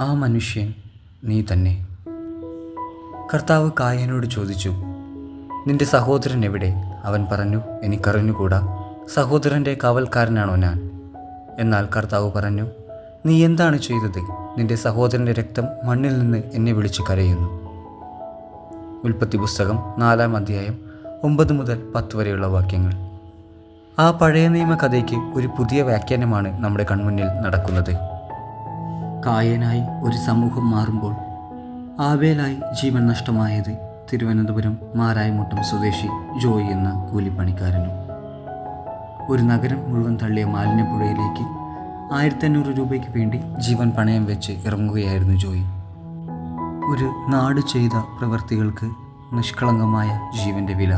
ആ മനുഷ്യൻ നീ തന്നെ. കർത്താവ് കായനോട് ചോദിച്ചു നിന്റെ സഹോദരൻ എവിടെ? അവൻ പറഞ്ഞു എനിക്കറിഞ്ഞുകൂടാ. സഹോദരന്റെ കാവൽക്കാരനാണോ ഞാൻ? എന്നാൽ കർത്താവ് പറഞ്ഞു നീ എന്താണ് ചെയ്തത്? നിന്റെ സഹോദരന്റെ രക്തം മണ്ണിൽ നിന്ന് എന്നെ വിളിച്ച് കരയുന്നു. ഉൽപ്പത്തി പുസ്തകം നാലാം അധ്യായം ഒമ്പത് മുതൽ പത്ത് വരെയുള്ള വാക്യങ്ങൾ. ആ പഴയ നിയമ കഥയ്ക്ക് ഒരു പുതിയ വ്യാഖ്യാനമാണ് നമ്മുടെ കൺമുന്നിൽ നടക്കുന്നത്. കായനായി ഒരു സമൂഹം മാറുമ്പോൾ ആവേലായി ജീവൻ നഷ്ടമായത് തിരുവനന്തപുരം മാരായമുട്ടം സ്വദേശി ജോയി എന്ന കൂലിപ്പണിക്കാരനും. ഒരു നഗരം മുഴുവൻ തള്ളിയ മാലിന്യപ്പുഴയിലേക്ക് ആയിരത്തി അഞ്ഞൂറ് രൂപയ്ക്ക് വേണ്ടി ജീവൻ പണയം വെച്ച് ഇറങ്ങുകയായിരുന്നു ജോയി. ഒരു നാട് ചെയ്ത പ്രവൃത്തികൾക്ക് നിഷ്കളങ്കമായ ജീവന്റെ വില.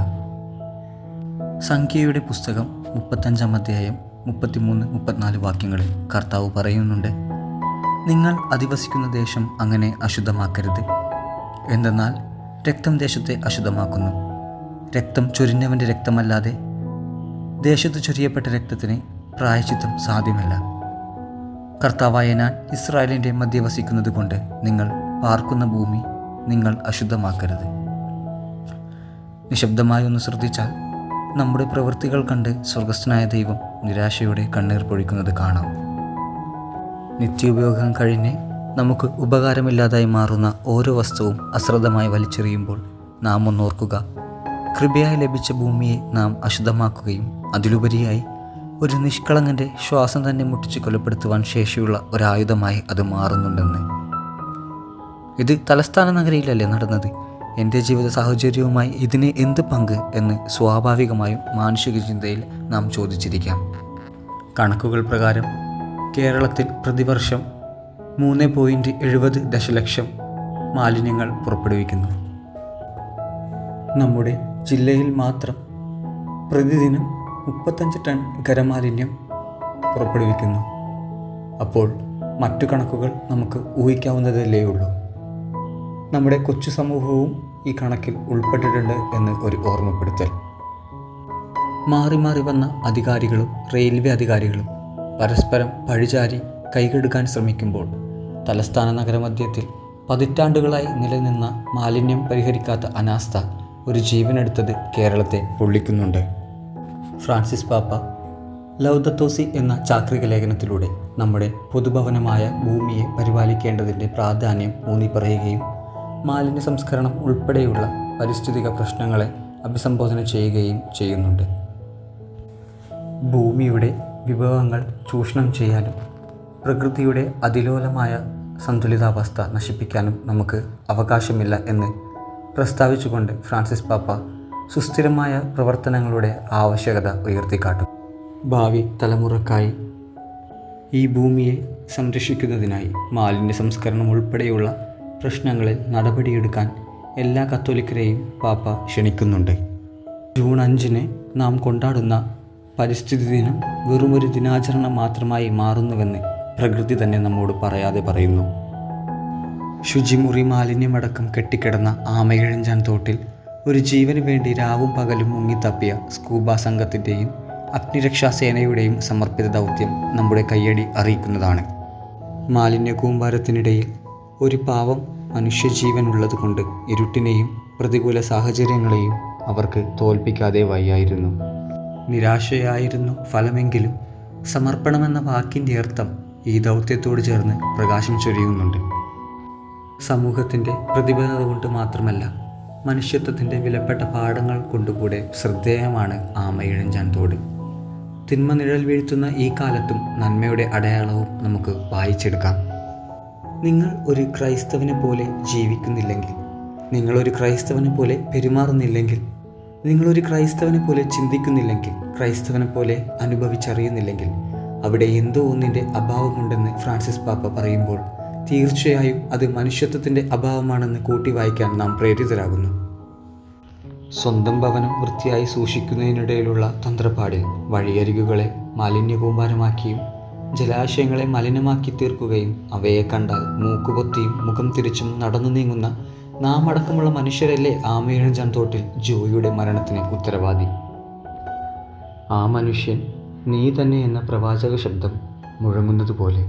സംഖ്യയുടെ പുസ്തകം മുപ്പത്തഞ്ചാം അധ്യായം മുപ്പത്തിമൂന്ന് മുപ്പത്തിനാല് വാക്യങ്ങളിൽ കർത്താവ് പറയുന്നുണ്ട് നിങ്ങൾ അധിവസിക്കുന്ന ദേശം അങ്ങനെ അശുദ്ധമാക്കരുത്. എന്തെന്നാൽ രക്തം ദേശത്തെ അശുദ്ധമാക്കുന്നു. രക്തം ചൊരിഞ്ഞവന്റെ രക്തമല്ലാതെ ദേശത്ത് ചൊരിയപ്പെട്ട രക്തത്തിന് പ്രായച്ചിത്തം സാധ്യമല്ല. കർത്താവായ ഞാൻ ഇസ്രായേലിന്റെ മധ്യ വസിക്കുന്നത് കൊണ്ട് നിങ്ങൾ പാർക്കുന്ന ഭൂമി നിങ്ങൾ അശുദ്ധമാക്കരുത്. നിശബ്ദമായി ഒന്ന് ശ്രദ്ധിച്ചാൽ നമ്മുടെ പ്രവൃത്തികൾ കണ്ട് സ്വർഗസ്ഥനായ ദൈവം നിരാശയോടെ കണ്ണീർ പൊഴിക്കുന്നത് കാണാം. നിത്യോപയോഗം കഴിഞ്ഞ് നമുക്ക് ഉപകാരമില്ലാതായി മാറുന്ന ഓരോ വസ്തുവും അശ്രദ്ധമായി വലിച്ചെറിയുമ്പോൾ നാം ഒന്നോർക്കുക. കൃപയായി ലഭിച്ച ഭൂമിയെ നാം അശുദ്ധമാക്കുകയും അതിലുപരിയായി ഒരു നിഷ്കളങ്കന്റെ ശ്വാസം തന്നെ മുട്ടിച്ച് കൊലപ്പെടുത്തുവാൻ ശേഷിയുള്ള ഒരായുധമായി അത് മാറുന്നുണ്ടെന്ന്. ഇത് തലസ്ഥാന നഗരിയിലല്ലേ നടന്നത്? എന്റെ ജീവിത സാഹചര്യവുമായി ഇതിന് എന്ത് പങ്ക് എന്ന് സ്വാഭാവികമായും മാനുഷിക ചിന്തയിൽ നാം ചോദിച്ചിരിക്കാം. കണക്കുകൾ പ്രകാരം കേരളത്തിൽ പ്രതിവർഷം മൂന്ന് പോയിന്റ് എഴുപത് ദശലക്ഷം മാലിന്യങ്ങൾ പുറപ്പെടുവിക്കുന്നു. നമ്മുടെ ജില്ലയിൽ മാത്രം പ്രതിദിനം മുപ്പത്തഞ്ച് ടൺ ഖരമാലിന്യം പുറപ്പെടുവിക്കുന്നു. അപ്പോൾ മറ്റു കണക്കുകൾ നമുക്ക് ഊഹിക്കാവുന്നതല്ലേ ഉള്ളൂ. നമ്മുടെ കൊച്ചു സമൂഹവും ഈ കണക്കിൽ ഉൾപ്പെട്ടിട്ടുണ്ട് എന്ന് ഒരു ഓർമ്മപ്പെടുത്തൽ. മാറി മാറി വന്ന അധികാരികളും റെയിൽവേ അധികാരികളും പരസ്പരം പഴിചാരി കൈകെടുക്കാൻ ശ്രമിക്കുമ്പോൾ തലസ്ഥാന നഗരമധ്യത്തിൽ പതിറ്റാണ്ടുകളായി നിലനിന്ന മാലിന്യം പരിഹരിക്കാത്ത അനാസ്ഥ ഒരു ജീവനെടുത്തത് കേരളത്തെ പൊള്ളിക്കുന്നുണ്ട്. ഫ്രാൻസിസ് പാപ്പ ലൗദത്തോസി എന്ന ചാക്രിക ലേഖനത്തിലൂടെ നമ്മുടെ പൊതുഭവനമായ ഭൂമിയെ പരിപാലിക്കേണ്ടതിന്റെ പ്രാധാന്യം ഊന്നി പറയുകയും മാലിന്യ സംസ്കരണം ഉൾപ്പെടെയുള്ള പരിസ്ഥിതിക പ്രശ്നങ്ങളെ അഭിസംബോധന ചെയ്യുകയും ചെയ്യുന്നുണ്ട്. ഭൂമിയുടെ വിഭവങ്ങൾ ചൂഷണം ചെയ്യാനും പ്രകൃതിയുടെ അതിലോലമായ സന്തുലിതാവസ്ഥ നശിപ്പിക്കാനും നമുക്ക് അവകാശമില്ല എന്ന് പ്രസ്താവിച്ചുകൊണ്ട് ഫ്രാൻസിസ് പാപ്പ സുസ്ഥിരമായ പ്രവർത്തനങ്ങളുടെ ആവശ്യകത ഉയർത്തിക്കാട്ടും. ഭാവി തലമുറക്കായി ഈ ഭൂമിയെ സംരക്ഷിക്കുന്നതിനായി മാലിന്യ സംസ്കരണം ഉൾപ്പെടെയുള്ള പ്രശ്നങ്ങളിൽ നടപടിയെടുക്കാൻ എല്ലാ കത്തോലിക്കരെയും പാപ്പ ക്ഷണിക്കുന്നുണ്ട്. ജൂൺ അഞ്ചിന് നാം കൊണ്ടാടുന്ന പരിസ്ഥിതി ദിനം വെറുമൊരു ദിനാചരണം മാത്രമായി മാറുന്നുവെന്ന് പ്രകൃതി തന്നെ നമ്മോട് പറയാതെ പറയുന്നു. ശുചിമുറി മാലിന്യമടക്കം കെട്ടിക്കിടന്ന ആമയിഴഞ്ചാൻ തോട്ടിൽ ഒരു ജീവന് വേണ്ടി രാവും പകലും മുങ്ങിത്തപ്പിയ സ്കൂബ സംഘത്തിന്റെയും അഗ്നിരക്ഷാ സേനയുടെയും സമർപ്പിത ദൗത്യം നമ്മുടെ കയ്യടി അറിയിക്കുന്നതാണ്. മാലിന്യ കൂമ്പാരത്തിനിടയിൽ ഒരു പാവം മനുഷ്യജീവൻ ഉള്ളതുകൊണ്ട് ഇരുട്ടിനെയും പ്രതികൂല സാഹചര്യങ്ങളെയും അവർക്ക് തോൽപ്പിക്കാതെ വയ്യായിരുന്നു. നിരാശയായിരുന്നു ഫലമെങ്കിലും. സമർപ്പണമെന്ന വാക്കിന്റെ അർത്ഥം ഈ ദൗത്യത്തോട് ചേർന്ന് പ്രകാശം ചൊരിയുന്നുണ്ട്. സമൂഹത്തിന്റെ പ്രതിബദ്ധത കൊണ്ട് മാത്രമല്ല മനുഷ്യത്വത്തിന്റെ വിലപ്പെട്ട പാഠങ്ങൾ കൊണ്ടുകൂടെ ശ്രദ്ധേയമാണ് ആമയിഴഞ്ചാൻ തോട്. തിന്മ നിഴൽ വീഴ്ത്തുന്ന ഈ കാലത്തും നന്മയുടെ അടയാളവും നമുക്ക് വായിച്ചെടുക്കാം. നിങ്ങൾ ഒരു ക്രൈസ്തവനെ പോലെ ജീവിക്കുന്നില്ലെങ്കിൽ നിങ്ങളൊരു ക്രൈസ്തവനെ പോലെ പെരുമാറുന്നില്ലെങ്കിൽ നിങ്ങളൊരു ക്രൈസ്തവനെ പോലെ ചിന്തിക്കുന്നില്ലെങ്കിൽ ക്രൈസ്തവനെ പോലെ അനുഭവിച്ചറിയുന്നില്ലെങ്കിൽ അവിടെ എന്തോ ഒന്നിന്റെ അഭാവമുണ്ടെന്ന് ഫ്രാൻസിസ് പാപ്പ പറയുമ്പോൾ തീർച്ചയായും അത് മനുഷ്യത്വത്തിന്റെ അഭാവമാണെന്ന് കൂട്ടി വായിക്കാൻ നാം പ്രേരിതരാകുന്നു. സ്വന്തം ഭവനം വൃത്തിയായി സൂക്ഷിക്കുന്നതിനിടയിലുള്ള തന്ത്രപ്പാടിൽ വഴിയരികുകളെ മാലിന്യകൂമ്പാരമാക്കിയും ജലാശയങ്ങളെ മലിനമാക്കി തീർക്കുകയും അവയെ കണ്ടാൽ മൂക്കുപൊത്തിയും മുഖം തിരിച്ചും നടന്നു നീങ്ങുന്ന നാം അടക്കമുള്ള മനുഷ്യരല്ലേ ആമയിഴഞ്ചാൻ തോട്ടിൽ ജോയിയുടെ മരണത്തിന് ഉത്തരവാദി? ആ മനുഷ്യൻ നീ തന്നെ എന്ന പ്രവാചക ശബ്ദം മുഴങ്ങുന്നതുപോലെ